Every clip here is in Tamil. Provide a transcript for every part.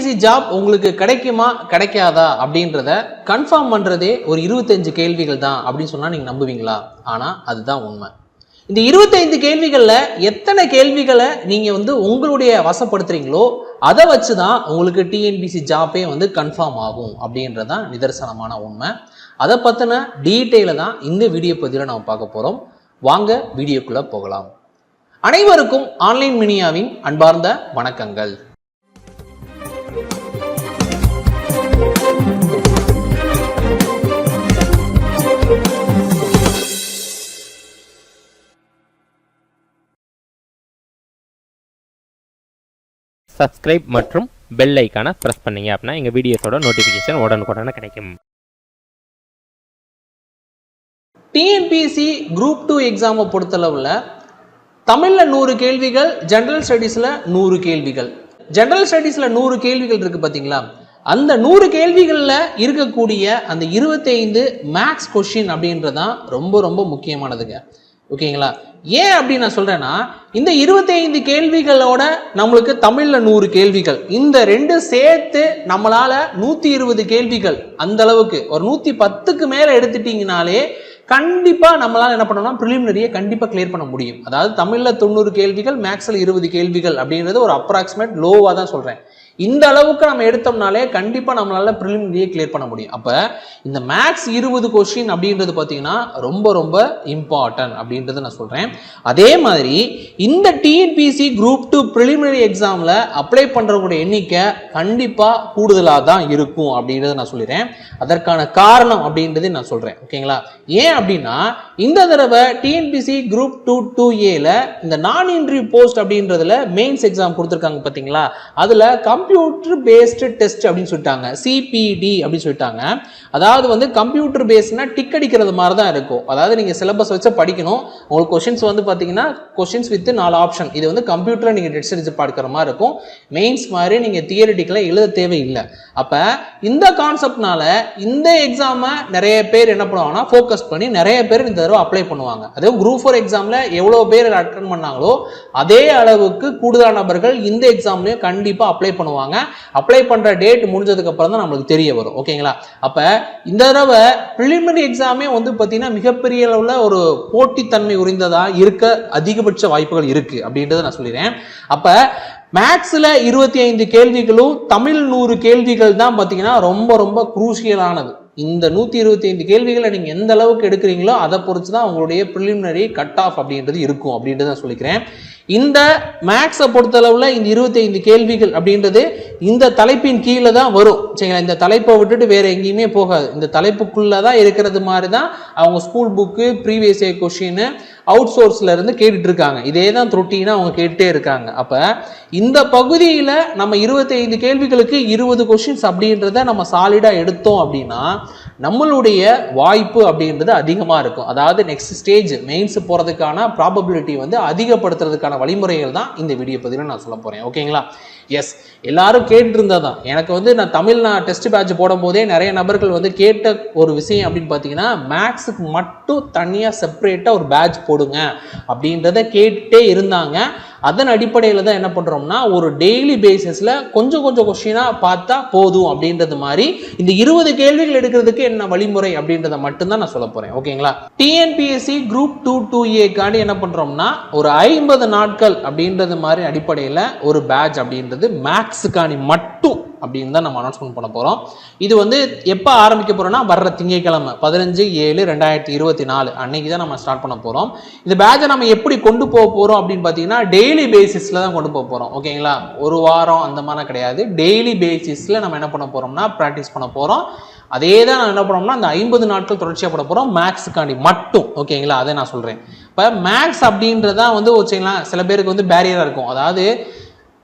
டிஎன்பிஎஸ்சி ஜாப் உங்களுக்கு கிடைக்குமா கிடைக்காதா அப்படின்றத கன்ஃபார்ம் பண்ணுறதே ஒரு இருபத்தஞ்சு கேள்விகள் தான் அப்படின்னு சொன்னால் நீங்கள் நம்புவீங்களா? ஆனால் அதுதான் உண்மை. இந்த இருபத்தைந்து கேள்விகளில் எத்தனை கேள்விகளை நீங்கள் வந்து உங்களுடைய வசப்படுத்துறீங்களோ அதை வச்சு தான் உங்களுக்கு டிஎன்பிசி ஜாப்பே வந்து கன்ஃபார்ம் ஆகும் அப்படின்றதான் நிதர்சனமான உண்மை. அதை பற்றின டீட்டெயிலை தான் இந்த வீடியோ பதிவில் நம்ம பார்க்க போகிறோம் வாங்க வீடியோக்குள்ளே போகலாம். அனைவருக்கும் ஆன்லைன் மினியாவின் அன்பார்ந்த வணக்கங்கள். சப்ஸ்கிரைப் மற்றும் பெல் ஐக்கானை ப்ரெஸ் பண்ணீங்க அப்படின்னா எங்கள் வீடியோஸோட நோட்டிஃபிகேஷன் உடனுக்குடனே கிடைக்கும். டிஎன்பிஎஸ்சி குரூப் டூ எக்ஸாமை பொறுத்தளவில் தமிழில் நூறு கேள்விகள் ஜென்ரல் ஸ்டடீஸில் நூறு கேள்விகள். ஜென்ரல் ஸ்டடீஸில் நூறு கேள்விகள் இருக்குது பார்த்தீங்களா அந்த நூறு கேள்விகளில் இருக்கக்கூடிய அந்த இருபத்தைந்து மேக்ஸ் கொஷின் அப்படின்றதான் ரொம்ப ரொம்ப முக்கியமானதுங்க. ஓகேங்களா? ஏன் அப்படி நான் சொல்கிறேன்னா இந்த இருபத்தைந்து கேள்விகளோட நம்மளுக்கு தமிழில் நூறு கேள்விகள். இந்த ரெண்டு சேர்த்து நம்மளால் நூற்றி இருபது கேள்விகள் அந்த அளவுக்கு. ஒரு நூற்றி பத்துக்கு மேலே எடுத்துட்டிங்கனாலே கண்டிப்பாக நம்மளால் என்ன பண்ணோம்னா ப்ரிலிமினரியை கண்டிப்பாக கிளியர் பண்ண முடியும். அதாவது தமிழில் தொண்ணூறு கேள்விகள் மேக்ஸில் இருபது கேள்விகள் அப்படின்றது ஒரு அப்ராக்சிமேட் லோவாக தான் சொல்கிறேன் இந்த அளவுக்கு நம்ம எடுத்தோம்னாலே கண்டிப்பாக நம்மளால ப்ரிலிமினரியை கிளியர் பண்ண முடியும். அப்போ இந்த மேக்ஸ் இருபது கொஷின் அப்படின்றது பார்த்தீங்கன்னா ரொம்ப ரொம்ப இம்பார்ட்டன்ட் அப்படின்றத நான் சொல்கிறேன் அதே மாதிரி இந்த டிஎன்பிசி குரூப் டூ ப்ரிலிமினரி எக்ஸாமில் அப்ளை பண்ணுறவங்களுடைய எண்ணிக்கை கண்டிப்பாக கூடுதலாக தான் இருக்கும் அப்படின்றத நான் சொல்லிடுறேன். அதற்கான காரணம் அப்படின்றது நான் சொல்கிறேன் ஓகேங்களா? ஏன் அப்படின்னா இந்த தடவை டிஎன்பிசி குரூப் டூ டூ ஏல இந்த நான் இன்டர்வியூ போஸ்ட் அப்படின்றதுல மெயின்ஸ் எக்ஸாம் கொடுத்துருக்காங்க பார்த்தீங்களா அதில் கம்ப்யூட்டர் பேஸ்டு டெஸ்ட் அப்படின்னு சொல்லிட்டாங்க. சிபிடி அப்படின்னு சொல்லிட்டாங்க. அதாவது வந்து கம்ப்யூட்டர் பேஸ்னா டிக் அடிக்கிறது மாதிரி தான் இருக்கும். அதாவது நீங்கள் சிலபஸ் வச்சு படிக்கணும். உங்களுக்கு கொஷின்ஸ் வந்து பார்த்தீங்கன்னா கொஷின்ஸ் வித் நாலு ஆப்ஷன் இது வந்து கம்ப்யூட்டரில் நீங்கள் டெஸ்ட் அடிச்சு பார்க்குற மாதிரி இருக்கும். மெயின்ஸ் மாதிரி நீங்கள் தியரிட்டிக்கலாக எழுத தேவையில்லை. அப்போ இந்த கான்செப்ட்னால இந்த எக்ஸாமை நிறைய பேர் என்ன பண்ணுவாங்கன்னா ஃபோக்கஸ் பண்ணி நிறைய பேர் இந்த தடவை அப்ளை பண்ணுவாங்க. அதே குரூப் ஃபோர் எக்ஸாமில் எவ்வளோ பேர் அட்டன் பண்ணாங்களோ அதே அளவுக்கு கூடுதலான நபர்கள் இந்த எக்ஸாம்லேயும் கண்டிப்பாக அப்ளை பண்ணுவாங்க. அப்ளை பண்ணுற டேட் முடிஞ்சதுக்கு அப்புறம் தான் நம்மளுக்கு தெரிய வரும். ஓகேங்களா? அப்போ இந்த தடவை ப்ரிலிமினரி எக்ஸாமே வந்து பார்த்தீங்கன்னா மிகப்பெரிய அளவில் ஒரு போட்டித்தன்மை உறிந்ததாக இருக்க அதிகபட்ச வாய்ப்புகள் இருக்குது அப்படின்றத நான் சொல்லிடுறேன். அப்போ மேக்ஸில் இருபத்தி ஐந்து கேள்விகளும் தமிழ் நூறு கேள்விகள் தான் பார்த்தீங்கன்னா ரொம்ப ரொம்ப குரூசியலானது இந்த நூற்றி இருபத்தி ஐந்து கேள்விகளை நீங்கள் எந்த அளவுக்கு எடுக்கிறீங்களோ அதை பொறுத்து தான் உங்களுடைய ப்ரிலிமினரி கட் ஆஃப் அப்படின்றது இருக்கும் அப்படின்றத நான் சொல்லிக்கிறேன். இந்த மேக்ஸை பொறுத்தளவில் இந்த இருபத்தைந்து கேள்விகள் அப்படின்றது இந்த தலைப்பின் கீழே தான் வரும். சரிங்களா? இந்த தலைப்பை விட்டுட்டு வேறு எங்கேயுமே போகாது. இந்த தலைப்புக்குள்ளே தான் இருக்கிறது மாதிரி தான் அவங்க school book previous year question out சோர்ஸில் இருந்து கேட்டுட்டு இருக்காங்க. இதே தான் தொட்டினா அவங்க கேட்டுட்டே இருக்காங்க. அப்போ இந்த பகுதியில் நம்ம இருபத்தைந்து கேள்விகளுக்கு இருபது கொஷின்ஸ் அப்படின்றத நம்ம சாலிடாக எடுத்தோம் அப்படின்னா நம்மளுடைய வாய்ப்பு அப்படின்றது அதிகமாக இருக்கும். அதாவது நெக்ஸ்ட் ஸ்டேஜ் மெயின்ஸ் போகிறதுக்கான ப்ராபபிலிட்டி வந்து அதிகப்படுத்துறதுக்கான வழிமுறைகள் தான் இந்த வீடியோ பதிவில் நான் சொல்ல போகிறேன் ஓகேங்களா எஸ் எல்லாரும் கேட்டிருந்தது தான் எனக்கு வந்து நான் தமிழ் நான் டெஸ்ட் பேட்ச் போடும்போதே நிறைய நபர்கள் வந்து கேட்ட ஒரு விஷயம் அப்படின்னு பார்த்தீங்கன்னா மேக்ஸுக்கு மட்டும் தனியாக செப்பரேட்டாக ஒரு பேட்ச் போடுங்க அப்படின்றத கேட்டே இருந்தாங்க. அதன் அடிப்படையில் தான் என்ன பண்ணுறோம்னா ஒரு டெய்லி பேசிஸில் கொஞ்சம் கொஞ்சம் கொஷினாக பார்த்தா போதும் அப்படின்றது மாதிரி இந்த இருபது கேள்விகள் எடுக்கிறதுக்கு என்ன வழிமுறை அப்படின்றத மட்டும்தான் நான் சொல்ல போகிறேன் ஓகேங்களா டிஎன்பிஎஸ்சி குரூப் டூ டூ ஏக்காண்டி என்ன பண்ணுறோம்னா ஒரு ஐம்பது நாட்கள் அப்படின்றது மாதிரி அடிப்படையில் ஒரு பேட்ச் அப்படின்றது மேக்ஸுக்காண்டி மட்டும் அப்படின்னு தான் நம்ம அனௌன்ஸ்மெண்ட் பண்ண போகிறோம் இது வந்து எப்போ ஆரம்பிக்க போகிறோம்னா வர்ற திங்கட்கிழமை பதினஞ்சு ஏழு ரெண்டாயிரத்தி இருபத்தி நாலு அன்னைக்கு தான் நம்ம ஸ்டார்ட் பண்ண போகிறோம் இந்த பேட்சை நம்ம எப்படி கொண்டு போக போகிறோம் அப்படின்னு பார்த்தீங்கன்னா டெய்லி பேசிஸில் தான் கொண்டு போக போகிறோம் ஓகேங்களா ஒரு வாரம் அந்த மாதிரிலாம் கிடையாது. டெய்லி பேசிஸில் நம்ம என்ன பண்ண போகிறோம்னா ப்ராக்டிஸ் பண்ண போகிறோம் அதே தான் நான் என்ன பண்ணோம்னா அந்த ஐம்பது நாட்கள் தொடர்ச்சியாக பண்ண போகிறோம் மேக்ஸுக்காண்டி மட்டும். ஓகேங்களா அதை நான் சொல்கிறேன் இப்போ மேக்ஸ் அப்படின்றதான் வந்து வச்சுங்களா சில பேருக்கு வந்து பேரியராக இருக்கும். அதாவது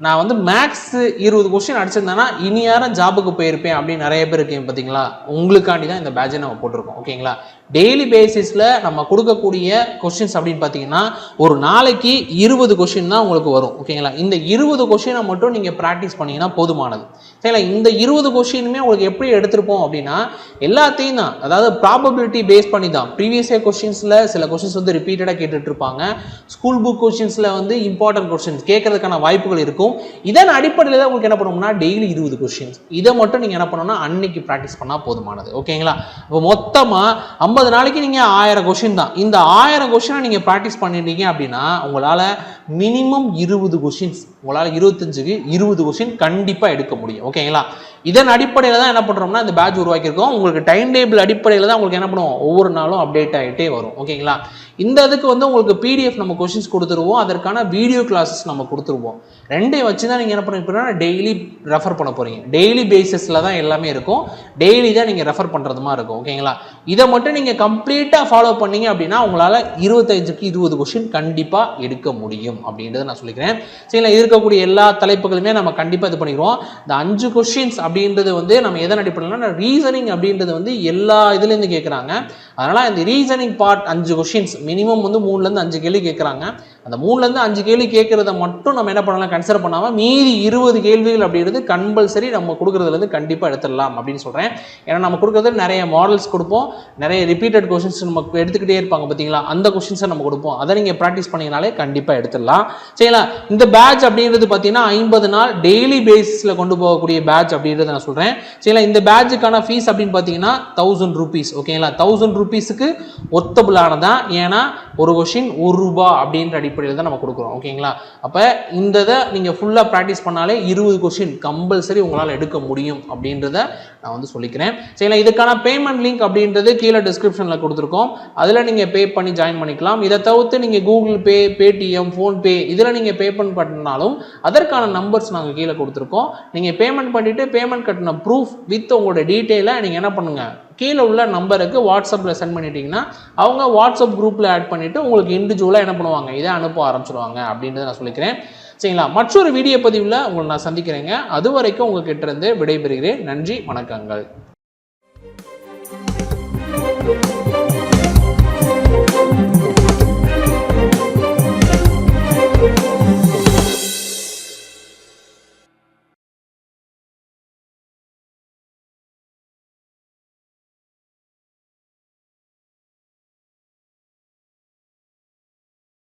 நான் வந்து மேக்ஸ் இருபது கொஸ்டின் அடிச்சிருந்தேன்னா இனி யாரும் ஜாபுக்கு போயிருப்பேன் அப்படின்னு நிறைய பேர் இருக்கீங்க பார்த்தீங்களா உங்களுக்காண்டி தான் இந்த பேட்சை நம்ம போட்டிருக்கோம். ஓகேங்களா? டெய்லி பேசிஸில் நம்ம கொடுக்கக்கூடிய கொஷின்ஸ் அப்படின்னு பார்த்தீங்கன்னா ஒரு நாளைக்கு இருபது கொஷின் தான் உங்களுக்கு வரும் ஓகேங்களா இந்த இருபது கொஷினை மட்டும் நீங்கள் ப்ராக்டிஸ் பண்ணிங்கன்னா போதுமானது. சரிங்களா இந்த இருபது கொஷினுமே உங்களுக்கு எப்படி எடுத்திருப்போம் அப்படின்னா எல்லாத்தையும் தான் அதாவது ப்ராபபிலிட்டி பேஸ் பண்ணி தான். ப்ரீவியஸ் இயர் கொஷின்ஸில் சில கொஷின்ஸ் வந்து ரிப்பீட்டடாக கேட்டுட்ருப்பாங்க ஸ்கூல் புக் கொஷின்ஸில் வந்து இம்பார்ட்டன்ட் கொஷின்ஸ் கேட்கறதுக்கான வாய்ப்புகள் இருக்கும். இதன் அடிப்படையில் தான் உங்களுக்கு என்ன பண்ணணும்னா டெய்லி இருபது கொஷின்ஸ் இதை மட்டும் நீங்கள் என்ன பண்ணணும்னா அன்னைக்கு ப்ராக்டிஸ் பண்ணால் போதுமானது ஓகேங்களா இப்போ மொத்தமாக ஐம்பது நாளைக்கு நீங்கள் ஆயிரம் கொஷின் தான். இந்த ஆயிரம் கொஷினை நீங்கள் ப்ராக்டிஸ் பண்ணிட்டீங்க அப்படின்னா உங்களால் மினிமம் இருபது கொஷின்ஸ் உங்களால் இருபத்தஞ்சுக்கு இருபது கொஷின் கண்டிப்பாக எடுக்க முடியும். ஓகேங்களா இதன் அடிப்படையில் தான் என்ன பண்ணுறோம்னா இந்த பேட்ச் உருவாக்கியிருக்கோம். உங்களுக்கு டைம் டேபிள் அடிப்படையில் தான் உங்களுக்கு என்ன பண்ணுவோம்? ஒவ்வொரு நாளும் அப்டேட் ஆகிட்டே வரும். ஓகேங்களா இந்த இதுக்கு வந்து உங்களுக்கு பிடிஎஃப் நம்ம கொஷின்ஸ் கொடுத்துருவோம். அதற்கான வீடியோ கிளாஸஸ் நம்ம கொடுத்துருவோம். ரெண்டையும் வச்சு தான் நீங்கள் என்ன பண்ண டெய்லி ரெஃபர் பண்ண போகிறீங்க டெய்லி பேசிஸில் தான் எல்லாமே இருக்கும். டெய்லி தான் நீங்கள் ரெஃபர் பண்ணுறது மாதிரி இருக்கும். ஓகேங்களா இதை மட்டும் நீங்கள் கம்ப்ளீட்டாக ஃபாலோ பண்ணீங்க அப்படின்னா உங்களால் இருபத்தஞ்சுக்கு இருபது கொஷின் கண்டிப்பாக எடுக்க முடியும். அப்படின்றத நான் சொல்லிக்கிறேன். சரிங்களா இருக்கக்கூடிய எல்லா தலைப்புகளுமே நம்ம கண்டிப்பாக இது பண்ணிடுவோம் இந்த அஞ்சு கொஷின்ஸ் அப்படின்றது வந்து நம்ம எதன் அடிப்படையில்னா ரீசனிங் அப்படின்றது வந்து எல்லா இதுலேருந்து கேட்குறாங்க. அதனால் இந்த ரீசனிங் பார்ட் அஞ்சு கொஷின்ஸ் மினிமம் வந்து மூணுலேருந்து அஞ்சு கேள்வி கேட்குறாங்க. அந்த மூணுலேருந்து அஞ்சு கேள்வி கேட்குறத மட்டும் நம்ம என்ன பண்ணலாம்? கன்சிடர் பண்ணாமல் மீதி இருபது கேள்விகள் அப்படின்றது கம்பல்சரி நம்ம கொடுக்குறதுலேருந்து கண்டிப்பாக எடுத்துடலாம் அப்படின்னு சொல்கிறேன் ஏன்னா நம்ம கொடுக்குறது நிறைய மாடல்ஸ் கொடுப்போம். நிறைய ரிப்பீட்டட் கொஷின்ஸ் நம்ம எடுத்துக்கிட்டே இருப்பாங்க பார்த்தீங்களா அந்த கொஷின்ஸை நம்ம கொடுப்போம். அதை நீங்கள் ப்ராக்டிஸ் பண்ணிங்கனாலே கண்டிப்பாக எடுத்துடலாம். சரிங்களா? இந்த பேட்ச் அப்படின்றது பார்த்தீங்கன்னா ஐம்பது நாள் டெய்லி பேசிஸில் கொண்டு போகக்கூடிய பேட்ச் அப்படின்றத நான் சொல்கிறேன் சரிங்களா? இந்த பேட்சுக்கான ஃபீஸ் அப்படின்னு பார்த்தீங்கன்னா தௌசண்ட் ருபீஸ் ஓகேங்களா தௌசண்ட் ருபீஸுக்கு ஒர்த்தபுளானதான் ஏன்னா ஒரு கொஷின் ஒரு ரூபா அப்படின்ற அடிப்படையில் தான் நம்ம கொடுக்குறோம் ஓகேங்களா? அப்போ இந்த இதை நீங்கள் ஃபுல்லாக ப்ராக்டிஸ் பண்ணாலே இருபது கொஷின் கம்பல்சரி உங்களால் எடுக்க முடியும் அப்படின்றத நான் வந்து சொல்லிக்கிறேன். சரிங்களா? இதுக்கான பேமெண்ட் லிங்க் அப்படின்றது கீழே டிஸ்கிரிப்ஷனில் கொடுத்துருக்கோம். அதில் நீங்கள் பே பண்ணி ஜாயின் பண்ணிக்கலாம். இதை தவிர்த்து நீங்கள் கூகுள் பே பேடிஎம் ஃபோன்பே இதில் நீங்கள் பே பண்ணாலும் அதற்கான நம்பர்ஸ் நாங்கள் கீழே கொடுத்துருக்கோம். நீங்கள் பேமெண்ட் பண்ணிவிட்டு பேமெண்ட் கட்டின ப்ரூஃப் வித் உங்களோட டீட்டெயிலை நீங்கள் என்ன பண்ணுங்கள் கீழே உள்ள நம்பருக்கு வாட்ஸ்அப்பில் சென்ட் பண்ணிட்டீங்கன்னா அவங்க வாட்ஸ்அப் குரூப்பில் ஆட் பண்ணிவிட்டு உங்களுக்கு இண்டிவிஜுவலாக என்ன பண்ணுவாங்க? இதை அனுப்ப ஆரம்பிச்சிடுவாங்க அப்படின்றத நான் சொல்லிக்கிறேன். சரிங்களா? மற்றொரு வீடியோ பதிவில் உங்களை நான் சந்திக்கிறேங்க. அது வரைக்கும் உங்ககிட்ட இருந்து விடைபெறுகிறேன். நன்றி வணக்கங்கள்.